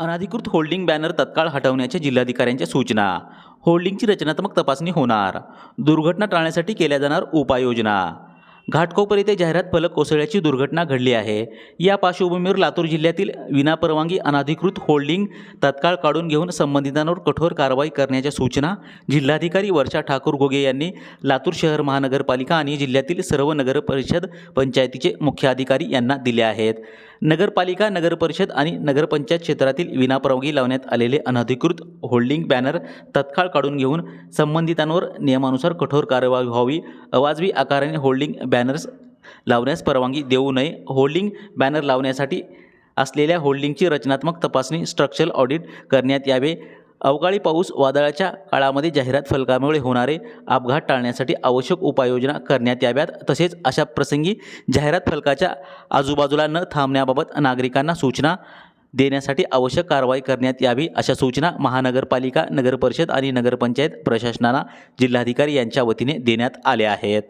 अनधिकृत holding banner तत्काळ हटवण्याच्या जिल्हाधिकाऱ्यांच्या सूचना. होल्डिंगची रचनात्मक तपासणी होणार. दुर्घटना टाळण्यासाठी केल्या जाणार उपाययोजना. घाटकोपर येथे जाहिरात फलक कोसळल्याची दुर्घटना घडली आहे. या पार्श्वभूमीवर लातूर जिल्ह्यातील विनापरवानगी अनधिकृत होल्डिंग तत्काळ काढून घेऊन संबंधितांवर कठोर कारवाई करण्याच्या सूचना जिल्हाधिकारी वर्षा ठाकूर गोगे यांनी लातूर शहर महानगरपालिका आणि जिल्ह्यातील सर्व नगर परिषद पंचायतीचे मुख्य अधिकारी यांना दिले आहेत. नगरपालिका नगरपरिषद आणि नगरपंचायत क्षेत्रातील विनापरवानगी लावण्यात आलेले अनधिकृत होल्डिंग बॅनर तत्काळ काढून घेऊन संबंधितांवर नियमानुसार कठोर कारवाई व्हावी. अवाजवी आकाराने होल्डिंग बॅनर्स लावण्यास परवानगी देऊ नये. होल्डिंग बॅनर लावण्यासाठी असलेल्या होल्डिंगची रचनात्मक तपासणी स्ट्रक्चरल ऑडिट करण्यात यावे. अवकाळी पाऊस वादळाच्या काळामध्ये जाहिरात फलकामुळे होणारे अपघात टाळण्यासाठी आवश्यक उपाययोजना करण्यात याव्यात. तसेच अशा प्रसंगी जाहिरात फलकाच्या आजूबाजूला न थांबण्याबाबत नागरिकांना सूचना देण्यासाठी आवश्यक कारवाई करण्यात यावी अशा सूचना महानगरपालिका नगरपरिषद आणि नगरपंचायत प्रशासनाला जिल्हाधिकारी यांच्या वतीने देण्यात आल्या आहेत.